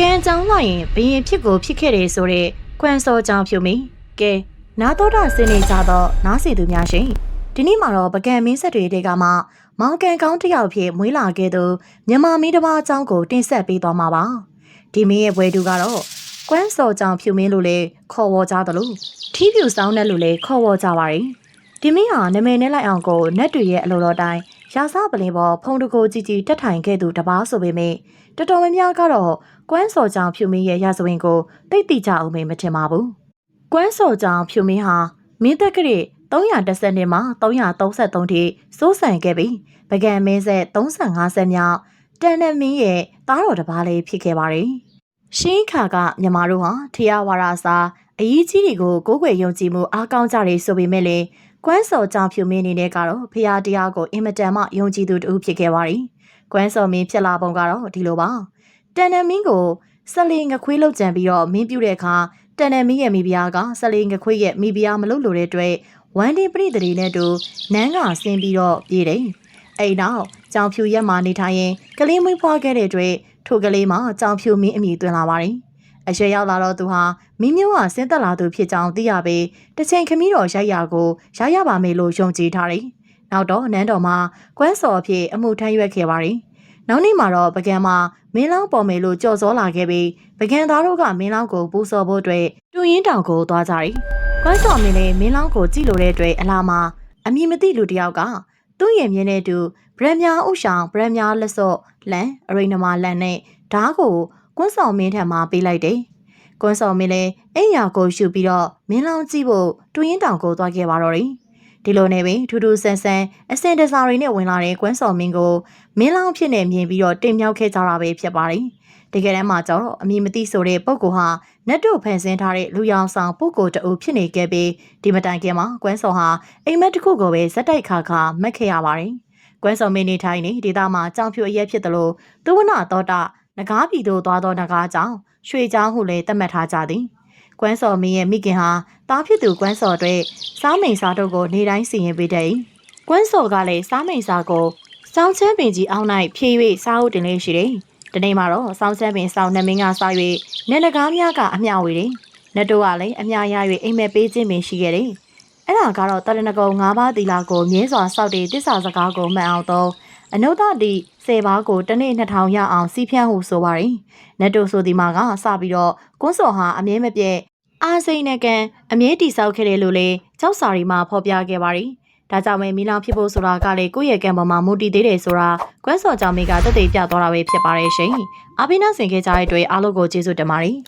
ကံကြောင်းလိုက်ရင်ဘရင်ဖြစ်ကိုဖြစ်ခဲ့တယ်ဆိုတဲ့ခွန်စောကြောင့်ဖြူမီကဲနာတော်တာစင်းနေကြတော့နားစီသူများရှင်ဒီနေ့မှာတော့ပကံမင်းဆက်တွေတဲကမှမောင်ကန်ကောင်းတစ်ယောက်ဖြစ်မွေးလာခဲ့သူမြန်မာမင်းတစ်ပါးအကြောင်းကိုတင်ဆက်ပေးသွားမှာပါဒီမင်းရဲ့ဘွယ်သူကတော့ကွမ်းစောကြောင့်ဖြူမင်းလို့လေခေါ်ဝေါ်ကြသလိုထီးဖြူဆောင်တဲ့လို့လေခေါ်ဝေါ်ကြပါတယ်ဒီမင်းဟာနမည်နဲ့လိုက်အောင်ကိုနတ်တွေရဲ့အလိုတော်တိုင်း ရာစပလင်ပေါ်ဖုံတကိုကြီးကြီးတက်ထိုင်ခဲ့သူတပားဆိုပေမဲ့တော်တော်များများကတော့ကွမ်းစော်ကြောင့်ဖြူမင်းရဲ့ရစဝင်ကိုတိတ်တိကျအောင်မထင်ပါဘူး။ကွမ်းစော်ကြောင့်ဖြူမင်းဟာမင်းသက်ကရေ310နှစ်မှ333ထိစိုးစံခဲ့ပြီးပကံမင်းဆက်35ဆက်မြောက်တန်နမင်းရဲ့သားတော်တစ်ပါးလေးဖြစ်ခဲ့ပါတယ်။ရှင်းခါကမြမတို့ဟာထရဝါရာစာအရေးကြီးတွေကိုကိုးကွယ်ယုံကြည်မှုအားကောင်းကြတယ်ဆိုပေမဲ့လေ ကွမ်းစော်ကြောင့်ဖြူမင်းအနေနဲ့ကတော့ဖရာတရားကိုအင်မတန်မှယုံကြည်သူတူဖြစ်ခဲ့ပါတယ်။ကွမ်းစော်မင်းဖြစ်လာပုံကတော့ဒီလိုပါ။တန်နမင်းကိုဆက်လီငခွေးလောက်ကြံပြီးတော့မင်းပြူတဲ့အခါတန်နမင်းရဲ့မိဖုရားကဆက်လီငခွေးရဲ့မိဖုရားမလုပ်လို့တဲ့အတွက်ဝမ်ဒီပရိသတိနဲ့တူနန်းကဆင်းပြီးတော့ပြေးတယ်။အဲ့နောက်ကြောင်ဖြူရက်မှာနေထိုင်ရင်ကလေးမွေးဖွားခဲ့တဲ့အတွက်ထိုကလေးမှာကြောင်ဖြူမင်းအမိတွင်လာပါတယ်။ အရွယ်ရောက်လာတော့သူဟာမင်းမျိုးကဆင်းသက်လာသူဖြစ်ကြောင်းသိရပေတစ်ချိန်ခမီးတော်ရိုက်ရာကိုရရပါမယ်လို့ယုံကြည်ထားတယ်။နောက်တော့နန်းတော်မှာကွမ်းစော်အဖြစ်အမှုထမ်းရွက်ခဲ့ပါတယ်။နောက်နေ့မှာတော့ပကံမှာမင်းလောင်းပေါ်မယ်လို့ကြော်စောလာခဲ့ပြီးပကံသားတို့ကမင်းလောင်းကိုပူစော်ဖို့အတွက်တူရင်တောင်ကိုသွားကြတယ်။ကွမ်းစော်မင်းလည်းမင်းလောင်းကိုကြည့်လို့တဲ့အတွက်အလားမှာအမည်မသိလူတစ်ယောက်ကသူ့ရဲ့မြင်းနဲ့တူဗရမ်များဥဆောင်ဗရမ်များလက်စော့လန်အရိနမလန်နဲ့ဓားကို ကွန်းဆောင်မင်းထံမှာပေးလိုက်တယ်။ကွန်းဆောင်မင်းလည်းအိမ်ယာကိုရှုပြီးတော့မင်းလောင်းကြည့်ဖို့တူရင်တောင်ကိုသွားခဲ့ပါတော့တယ်။ဒီလိုနဲ့ပင်ထူးထူးဆန်းဆန်းအစင်တစားတွေနဲ့ဝင်လာတဲ့ကွန်းဆောင်မင်းကိုမင်းလောင်းဖြစ်နေမြင်ပြီးတော့တင်မြောက်ခဲ့ကြတာပဲဖြစ်ပါတယ်။တကယ်တမ်းမှာကျတော့အမည်မသိဆိုတဲ့ပုဂ္ဂိုလ်ဟာနတ်တို့ဖန်ဆင်းထားတဲ့လူရောင်ဆောင်ပုဂ္ဂိုလ်တအုပ်ဖြစ်နေခဲ့ပြီးဒီမတိုင်ခင်မှာကွန်းဆောင်ဟာအိမ်မက်တစ်ခုကိုပဲဇက်တိုက်ခါခါမက်ခဲ့ရပါတယ်။ကွန်းဆောင်မင်းနေထိုင်နေဒေသမှာကြောင်ဖြူအရက်ဖြစ်တယ်လို့သူဝနာတော်တာ နဂါးပြည်သို့သွားသောနဂါးကြောင့်ရွှေချောင်းဟုလည်းသတ်မှတ်ထားကြသည်။ကွမ်းစော်မင်းရဲ့မိခင်ဟာတားဖြစ်သူကွမ်းစော်အတွက်စားမိန်စားတို့ကိုနေတိုင်းစီရင်ပေးတဲ့။ကွမ်းစော်ကလည်းစားမိန်စားကိုစောင်းချမ်းပင်ကြီးအောက်၌ဖြည့်၍စားဟုတ်တင်လေးရှိတယ်။ဒီနေ့မှာတော့စောင်းချမ်းပင်စောင်းနှမင်းကစား၍နေနဂါးများကအမျှဝေတယ်။နတ်တို့ကလည်းအမျှရ၍အိမ်မက်ပေးခြင်းပင်ရှိခဲ့တယ်။အဲ့ဒါကတော့တရဏဂုံ၅ပါးသီလာကိုမြဲစွာစောက်တည်တစ္ဆာစကားကိုမှတ်အောင်တော့ အနုဒ္ဒတိ10ပါးကိုတစ်နေ့2000ရအောင်စီးဖြန်းဟုဆိုပါရင်နတ်တို့ဆိုဒီမှာကစပြီးတော့ကွန်းစော်ဟာအမြဲမပြတ်အာစိန်နဲ့ကန်အမြဲတိဆောက်ခဲ့တယ်လို့လေကြောက်စာရီမှာဖော်ပြခဲ့ပါရီဒါကြောင့်ပဲမီလောင်ဖြစ်ဖို့ဆိုတာကလေကိုယ့်ရဲ့ကံပေါ်မှာမူတည်သေးတယ်ဆိုတာကွန်းစော်ကြောင့်မိကတက်သေးပြသွားတာပဲဖြစ်ပါတယ်ရှင်။အဘိနာဆင်ခဲ့ကြတဲ့အတွက်အားလုံးကိုကျေးဇူးတင်ပါတယ်။